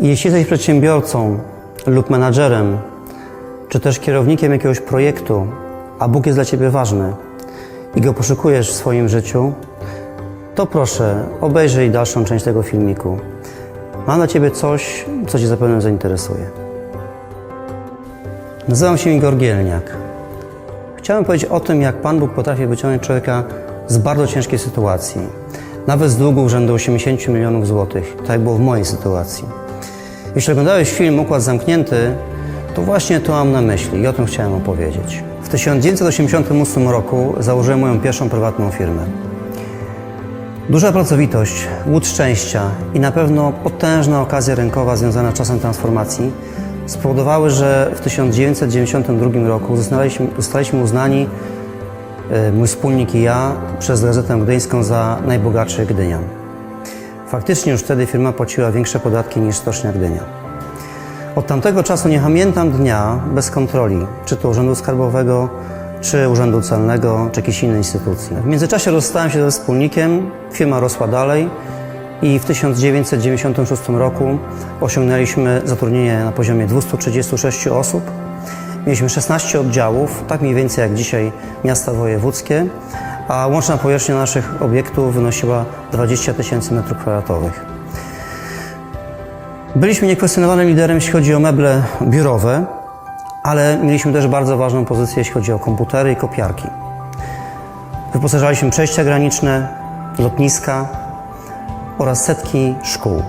Jeśli jesteś przedsiębiorcą lub menadżerem, czy też kierownikiem jakiegoś projektu, a Bóg jest dla Ciebie ważny i go poszukujesz w swoim życiu, to proszę, obejrzyj dalszą część tego filmiku. Mam dla Ciebie coś, co Cię zapewne zainteresuje. Nazywam się Igor Gielniak. Chciałem powiedzieć o tym, jak Pan Bóg potrafi wyciągnąć człowieka z bardzo ciężkiej sytuacji, nawet z długu rzędu 80 milionów złotych, tak jak było w mojej sytuacji. Jeśli oglądałeś film Układ Zamknięty, to właśnie to mam na myśli i o tym chciałem opowiedzieć. W 1988 roku założyłem moją pierwszą prywatną firmę. Duża pracowitość, łód szczęścia i na pewno potężna okazja rynkowa związana czasem transformacji spowodowały, że w 1992 roku zostaliśmy, zostaliśmy uznani, e, mój wspólnik i ja, przez Gazetę Gdyńską za najbogatszych Gdynian. Faktycznie już wtedy firma płaciła większe podatki niż Stocznia Gdynia. Od tamtego czasu nie pamiętam dnia bez kontroli, czy to Urzędu Skarbowego, czy Urzędu Celnego, czy jakiejś innej instytucji. W międzyczasie rozstałem się ze wspólnikiem, firma rosła dalej i w 1996 roku osiągnęliśmy zatrudnienie na poziomie 236 osób. Mieliśmy 16 oddziałów, tak mniej więcej jak dzisiaj miasta wojewódzkie, a łączna powierzchnia naszych obiektów wynosiła 20 tysięcy metrów kwadratowych. Byliśmy niekwestionowanym liderem, jeśli chodzi o meble biurowe, ale mieliśmy też bardzo ważną pozycję, jeśli chodzi o komputery i kopiarki. Wyposażaliśmy przejścia graniczne, lotniska oraz setki szkół.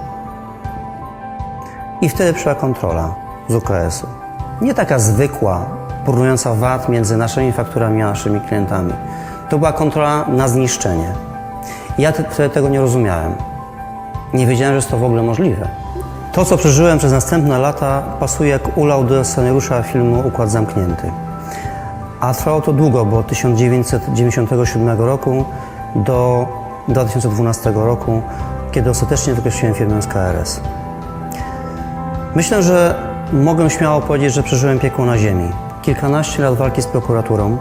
I wtedy przyszła kontrola z UKS-u. Nie taka zwykła, porównująca VAT między naszymi fakturami a naszymi klientami. To była kontrola na zniszczenie. Ja te- wtedy tego nie rozumiałem. Nie wiedziałem, że jest to w ogóle możliwe. To, co przeżyłem przez następne lata, pasuje jak ulał do scenariusza filmu Układ Zamknięty. A trwało to długo, bo od 1997 roku do 2012 roku, kiedy ostatecznie wykreśliłem firmę z KRS. Myślę, że mogę śmiało powiedzieć, że przeżyłem piekło na ziemi. Kilkanaście lat walki z prokuraturą,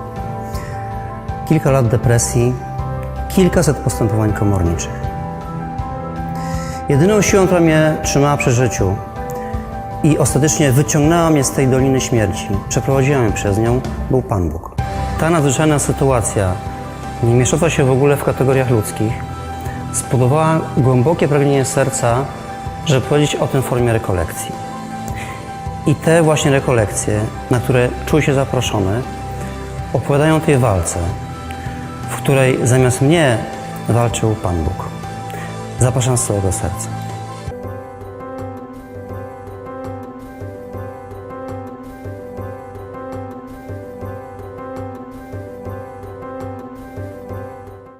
kilka lat depresji, kilkaset postępowań komorniczych. Jedyną siłą, która mnie trzymała przy życiu i ostatecznie wyciągnęła mnie z tej doliny śmierci, przeprowadziła mnie przez nią, był Pan Bóg. Ta nadzwyczajna sytuacja, nie mieszcząca się w ogóle w kategoriach ludzkich, spowodowała głębokie pragnienie serca, żeby powiedzieć o tym w formie rekolekcji. I te właśnie rekolekcje, na które czuł się zaproszony, opowiadają o tej walce, której zamiast mnie walczył Pan Bóg. Zapraszam z całego serca.